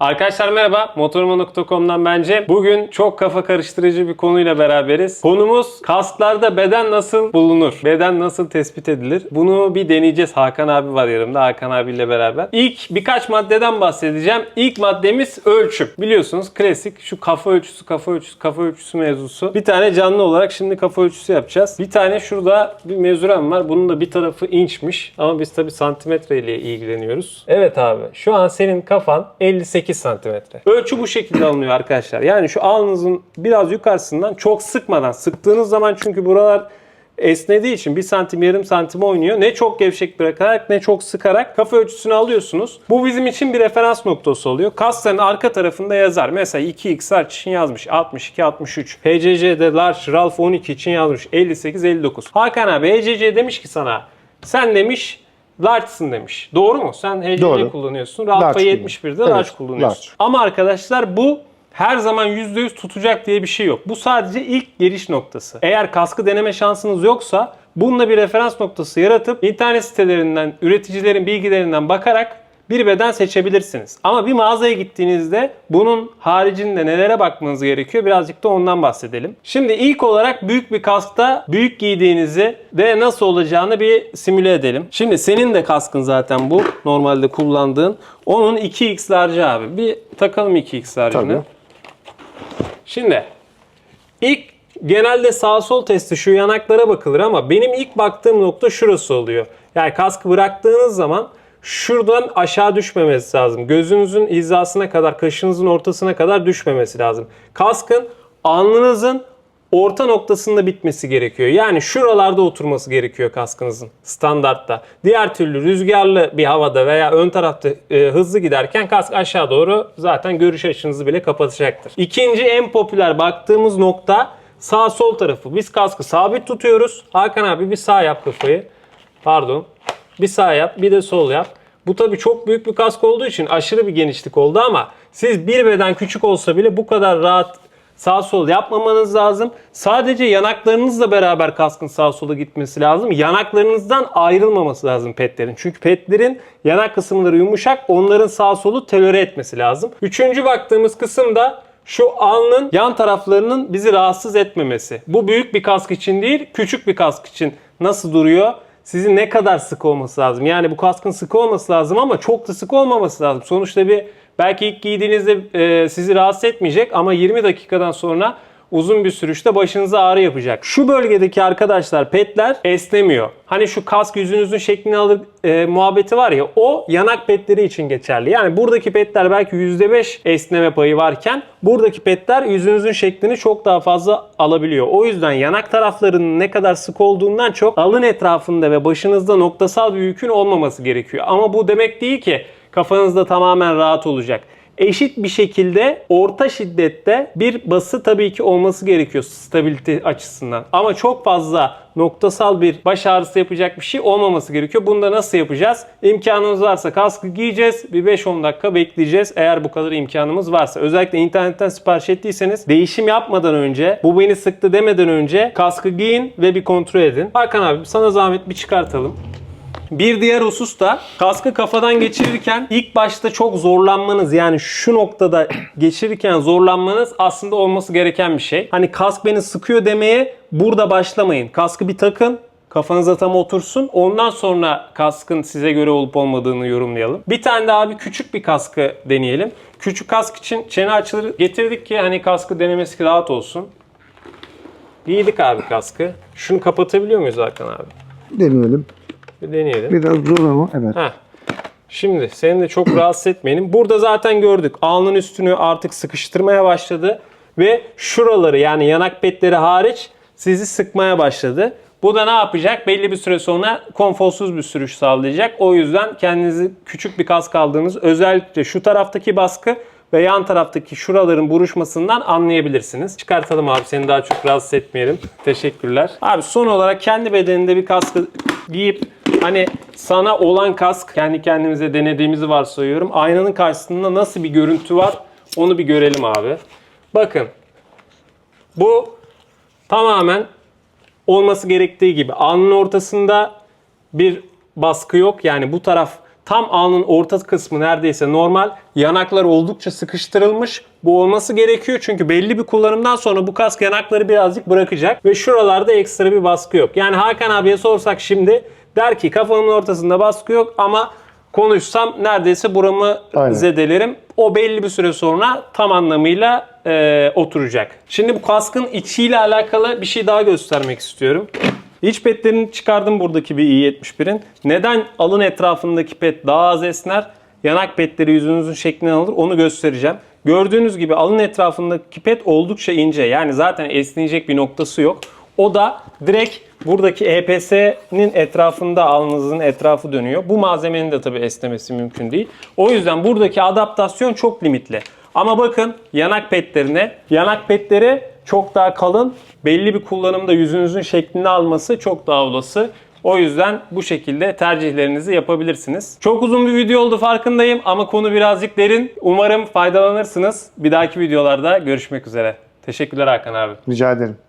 Arkadaşlar merhaba, motoruma.com'dan bence. Bugün çok kafa karıştırıcı bir konuyla beraberiz. Konumuz kasklarda beden nasıl bulunur? Beden nasıl tespit edilir? Bunu bir deneyeceğiz. Hakan abi var yanımda, Hakan abiyle beraber. İlk birkaç maddeden bahsedeceğim. İlk maddemiz ölçüm. Biliyorsunuz klasik şu kafa ölçüsü, kafa ölçüsü, kafa ölçüsü mevzusu. Bir tane canlı olarak şimdi kafa ölçüsü yapacağız. Bir tane şurada bir mezurem var. Bunun da bir tarafı inçmiş. Ama biz tabii santimetre ile ilgileniyoruz. Evet abi. Şu an senin kafan 58 santimetre. Ölçü bu şekilde alınıyor arkadaşlar. Yani şu alnınızın biraz yukarısından çok sıkmadan sıktığınız zaman çünkü buralar esnediği için 1 santim yarım santim oynuyor. Ne çok gevşek bırakarak ne çok sıkarak kafa ölçüsünü alıyorsunuz. Bu bizim için bir referans noktası oluyor. Kasların arka tarafında yazar. Mesela 2XR için yazmış 62 63. HCC'de Large Ralph 12 için yazmış 58 59. Hakan abi HCC demiş ki sana sen demiş Large'sın demiş. Doğru mu? Sen Doğru. kullanıyorsun. Large 71'de Evet, Large kullanıyorsun. large. Ama arkadaşlar bu her zaman %100 tutacak diye bir şey yok. Bu sadece ilk giriş noktası. Eğer kaskı deneme şansınız yoksa bununla bir referans noktası yaratıp internet sitelerinden, üreticilerin bilgilerinden bakarak bir beden seçebilirsiniz. Ama bir mağazaya gittiğinizde bunun haricinde nelere bakmanız gerekiyor birazcık da ondan bahsedelim. Şimdi ilk olarak büyük bir kaskta büyük giydiğinizi de nasıl olacağını bir simüle edelim. Şimdi senin de kaskın zaten bu. Normalde kullandığın. Onun 2x large abi. Bir takalım 2x large'ını. Şimdi ilk genelde sağ sol testi şu yanaklara bakılır ama benim ilk baktığım nokta şurası oluyor. Yani kaskı bıraktığınız zaman şuradan aşağı düşmemesi lazım. Gözünüzün hizasına kadar, kaşınızın ortasına kadar düşmemesi lazım. Kaskın alnınızın orta noktasında bitmesi gerekiyor. Yani şuralarda oturması gerekiyor kaskınızın standartta. Diğer türlü rüzgarlı bir havada veya ön tarafta e, hızlı giderken kask aşağı doğru zaten görüş açınızı bile kapatacaktır. İkinci en popüler baktığımız nokta sağ sol tarafı. Biz kaskı sabit tutuyoruz. Hakan abi bir sağ yap kafayı. Pardon. Bir sağ yap bir de sol yap. Bu tabii çok büyük bir kask olduğu için aşırı bir genişlik oldu ama siz bir beden küçük olsa bile bu kadar rahat sağ sol yapmamanız lazım. Sadece yanaklarınızla beraber kaskın sağ sola gitmesi lazım. Yanaklarınızdan ayrılmaması lazım petlerin. Çünkü petlerin yanak kısımları yumuşak. Onların sağ solu tolere etmesi lazım. Üçüncü baktığımız kısım da şu alnın yan taraflarının bizi rahatsız etmemesi. Bu büyük bir kask için değil, küçük bir kask için nasıl duruyor? Sizin ne kadar sık olması lazım? Yani bu kaskın sık olması lazım ama çok da sık olmaması lazım. Sonuçta bir belki ilk giydiğinizde e, sizi rahatsız etmeyecek ama 20 dakikadan sonra uzun bir sürüşte başınıza ağrı yapacak. Şu bölgedeki arkadaşlar petler esnemiyor. Hani şu kask yüzünüzün şeklini alır e, muhabbeti var ya o yanak petleri için geçerli. Yani buradaki petler belki %5 esneme payı varken buradaki petler yüzünüzün şeklini çok daha fazla alabiliyor. O yüzden yanak taraflarının ne kadar sık olduğundan çok alın etrafında ve başınızda noktasal bir yükün olmaması gerekiyor. Ama bu demek değil ki kafanızda tamamen rahat olacak eşit bir şekilde orta şiddette bir bası tabii ki olması gerekiyor stabilite açısından. Ama çok fazla noktasal bir baş ağrısı yapacak bir şey olmaması gerekiyor. Bunu da nasıl yapacağız? İmkanımız varsa kaskı giyeceğiz. Bir 5-10 dakika bekleyeceğiz. Eğer bu kadar imkanımız varsa. Özellikle internetten sipariş ettiyseniz değişim yapmadan önce, bu beni sıktı demeden önce kaskı giyin ve bir kontrol edin. Hakan abi sana zahmet bir çıkartalım. Bir diğer husus da kaskı kafadan geçirirken ilk başta çok zorlanmanız yani şu noktada geçirirken zorlanmanız aslında olması gereken bir şey. Hani kask beni sıkıyor demeye burada başlamayın. Kaskı bir takın. Kafanıza tam otursun. Ondan sonra kaskın size göre olup olmadığını yorumlayalım. Bir tane daha bir küçük bir kaskı deneyelim. Küçük kask için çene açıları getirdik ki hani kaskı denemesi rahat olsun. Giydik abi kaskı. Şunu kapatabiliyor muyuz Hakan abi? Deneyelim. Bir deneyelim. Biraz zor ama evet. Heh. Şimdi seni de çok rahatsız etmeyelim. Burada zaten gördük. Alnın üstünü artık sıkıştırmaya başladı. Ve şuraları yani yanak petleri hariç sizi sıkmaya başladı. Bu da ne yapacak? Belli bir süre sonra konforsuz bir sürüş sağlayacak. O yüzden kendinizi küçük bir kask aldığınız özellikle şu taraftaki baskı ve yan taraftaki şuraların buruşmasından anlayabilirsiniz. Çıkartalım abi seni daha çok rahatsız etmeyelim. Teşekkürler. Abi son olarak kendi bedeninde bir kaskı giyip hani sana olan kask kendi kendimize denediğimizi varsayıyorum. Aynanın karşısında nasıl bir görüntü var onu bir görelim abi. Bakın bu tamamen olması gerektiği gibi alnın ortasında bir baskı yok. Yani bu taraf tam alnın orta kısmı neredeyse normal. Yanaklar oldukça sıkıştırılmış. Bu olması gerekiyor çünkü belli bir kullanımdan sonra bu kask yanakları birazcık bırakacak ve şuralarda ekstra bir baskı yok. Yani Hakan abiye sorsak şimdi der ki kafamın ortasında baskı yok ama konuşsam neredeyse buramı Aynen. zedelerim. O belli bir süre sonra tam anlamıyla e, oturacak. Şimdi bu kaskın içiyle alakalı bir şey daha göstermek istiyorum. İç petlerini çıkardım buradaki bir i71'in. Neden alın etrafındaki pet daha az esner? Yanak petleri yüzünüzün şeklini alır onu göstereceğim. Gördüğünüz gibi alın etrafındaki pet oldukça ince. Yani zaten esneyecek bir noktası yok. O da direkt buradaki EPS'nin etrafında alnınızın etrafı dönüyor. Bu malzemenin de tabii esnemesi mümkün değil. O yüzden buradaki adaptasyon çok limitli. Ama bakın yanak petlerine. Yanak petleri çok daha kalın. Belli bir kullanımda yüzünüzün şeklini alması çok daha olası. O yüzden bu şekilde tercihlerinizi yapabilirsiniz. Çok uzun bir video oldu farkındayım ama konu birazcık derin. Umarım faydalanırsınız. Bir dahaki videolarda görüşmek üzere. Teşekkürler Hakan abi. Rica ederim.